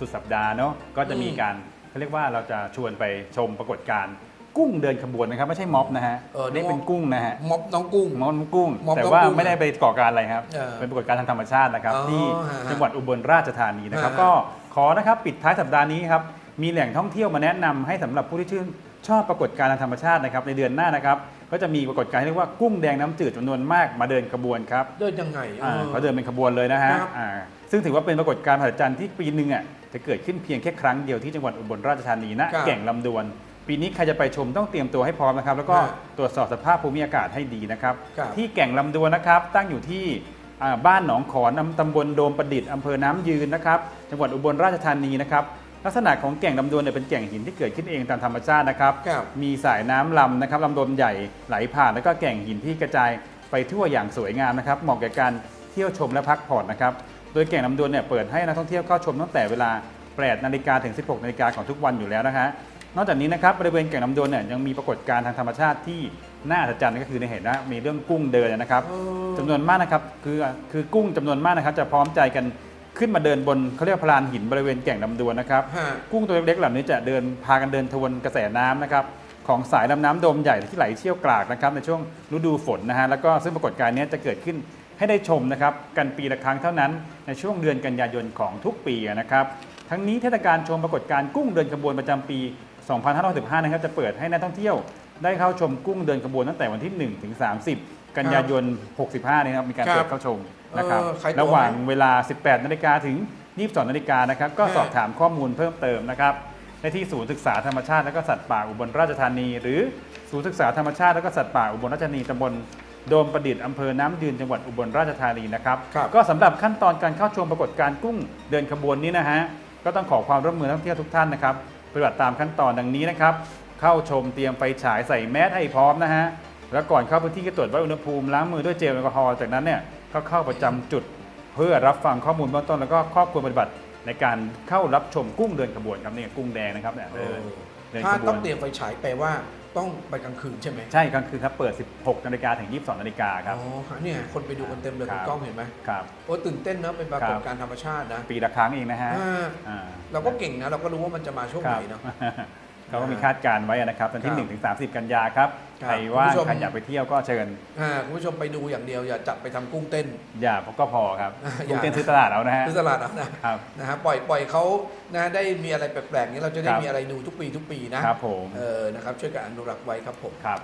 สุดสัปดาห์เนาะก็จะมีการเขาเรียกว่าเราจะชวนไปชมปรากฏการณ์กุ้งเดินขบวนนะครับไม่ใช่ม็อบนะฮะเออนึนี่กว่าเป็นกุ้งนะฮะม็อบน้องกุ้งม็อบกุ้งม็อบแต่น้องว่ากุ้งไม่ได้ไปก่อการอะไรครับเออเป็นปรากฏการณ์ทางธรรมชาตินะครับอ๋อที่ฮะจังหวัดอุบลราชธานีนะครับฮะก็ขอนะครับปิดท้ายสัปดาห์นี้ครับมีแหล่งท่องเที่ยวมาแนะนำให้สำหรับผู้ที่ชื่นชอบปรากฏการณ์ทางธรรมชาตินะครับในเดือนหน้านะครับก็จะมีปรากฏการณ์ที่เรียกว่ากุ้งแดงน้ำจืดจำนวนมากมาเดินขบวนครับเดินยังไงอ่าออเขาเดินเป็นขบวนเลยนะฮะครับอ่าซึ่งถือว่าเป็นปรากฏการณ์มหัศจรรย์ที่ปีหนึ่งอะ จะเกิดขึ้นเพียงแค่ครั้งเดียวที่จังหวัดอุบลราชธานีนะครับแก่งลำดวน ปีนี้ใครจะไปชมต้องเตรียมตัวให้พร้อมนะครับ แล้วก็ฮะตรวจสอบสภาพภูมิอากาศให้ดีนะครับ ครับ ที่แก่งลำดวนนะครับ ตั้งอยู่ที่อ่าบ้านหนองขอนตำบลโดมประดิษฐ์อำเภอน้ำยืนนะครับ จังหวัดอุบลราชธานีนะครับ ลักษณะของแก่งลำดวนเนี่ยเป็นแก่งหินที่เกิดขึ้นเองตามธรรมชาตินะครับ ครับมีสายน้ำลำนะครับลำดวนใหญ่ไหลผ่านแล้วก็แก่งหินที่กระจายไปทั่วอย่างสวยงามนะครับเหมาะแก่การเที่ยวชมและพักผ่อนนะครับ โดยแก่งลำดวนเนี่ยเปิดให้นักท่องเที่ยวเข้าชมตั้งแต่เวลา8นาฬิกาถึง 16นาฬิกาของทุกวันอยู่แล้วนะฮะนอกจากนี้นะครับบริเวณแก่งลำดวนเนี่ยยังมีปรากฏการณ์ทางธรรมชาติที่น่าอัศจรรย์ก็คือในเห็นนะมีเรื่องกุ้งเดินนะครับเออจำนวนมากนะครับคือคือกุ้งจำนวนมากนะครับจะพร้อมใจกันขึ้นมาเดินบนเขาเรียกว่าพลานหินบริเวณแก่งลำดวนนะครับฮะ กุ้งตัวเล็กๆเหล่านี้จะเดินพากันเดินทวนกระแสน้ำนะครับของสายลำน้ำโดมใหญ่ที่ไหลเชี่ยวกรากนะครับในช่วงฤดูฝนนะฮะแล้วก็ซึ่งปรากฏการณ์นี้จะเกิดขึ้น ให้ได้ชมนะครับกันปีละครั้งเท่านั้นในช่วงเดือนกันยายนของทุกปีนะครับทั้งนี้เทศกาลชมปรากฏการณ์กุ้งเดินขบวนประจำปี 2565 นะครับจะเปิดให้นักท่องเที่ยว ได้เข้าชมกุ้งเดินขบวนตั้งแต่วันที่1ถึง30 กันยายน 65นี้นะครับมีการครับเปิดเข้าชมนะครับเออขายตั๋วระหว่างเวลา 18 นาฬิกาถึง 22 นาฬิกานะครับก็ฮะสอบถามข้อมูลเพิ่มเติมนะครับได้ที่ศูนย์ศึกษาธรรมชาติและก็สัตว์ป่าอุบลราชธานี หรือศูนย์ศึกษาธรรมชาติและก็สัตว์ป่าอุบลราชธานีตำบล โดมประดิษฐ์อำเภอน้ำยืนจังหวัดอุบลราชธานีนะครับ ครับ ก็สำหรับขั้นตอนการเข้าชมปรากฏการณ์กุ้งเดินขบวนนี้นะฮะ ก็ต้องขอความร่วมมือนักท่องเที่ยวทุกท่านนะครับปฏิบัติตามขั้นตอนดังนี้นะครับ เข้าชมเตรียมไฟฉายใส่แมสให้พร้อมนะฮะ แล้วก่อนเข้าพื้นที่ก็ตรวจวัดอุณหภูมิล้างมือด้วยเจลแอลกอฮอล์จากนั้นเนี่ยก็เข้าประจำจุด เพื่อรับฟังข้อมูลเบื้องต้นแล้วก็ข้อควรปฏิบัติในการเข้ารับชมกุ้งเดินขบวนครับเนี่ยกุ้งแดงนะครับเนี่ยเดินเดินถ้าขบต้วอนงเตรียมไฟฉายแปลว่า ต้องไปกลางคืนใช่ไหมใช่กลางคืนครับเปิด 16นาฬิกาถึง 22นาฬิกาครับ อ๋อเนี่ยคนไปดูกันเต็มเลยครัคุบณกล้องเห็นไหมครับ โอ้ตื่นเต้นนะเป็นปรากฏครับการณ์ธรรมชาตินะปีละครั้งเองนะฮะอ่าอ่า เราก็เก่งนะ เราก็รู้ว่ามันจะมาช่วงคไหรันบเนาะ เขาก็มีคาดการณ์ไว้นะครับวันที่ครับ1ถึง30กันยาครับครับใครว่างคุณผู้ชม ใครอยากไปเที่ยวก็เชิญ อ่าคุณผู้ชมไปดูอย่างเดียวอย่าจับไปทำกุ้งเต้น อย่าพก็พอครับอ่ากุ้งอย่าเต้นซื้อตลาดเอานะฮะ ที่ตลาดเอานะครับ นะฮะปล่อยปล่อยเขานะได้มีอะไรแปลกๆนี้เราจะได้ครับ มีอะไรดูทุกปีทุกปีนะครับผม เออนะครับช่วยกันอนุรักษ์ไว้ครับผม ครับ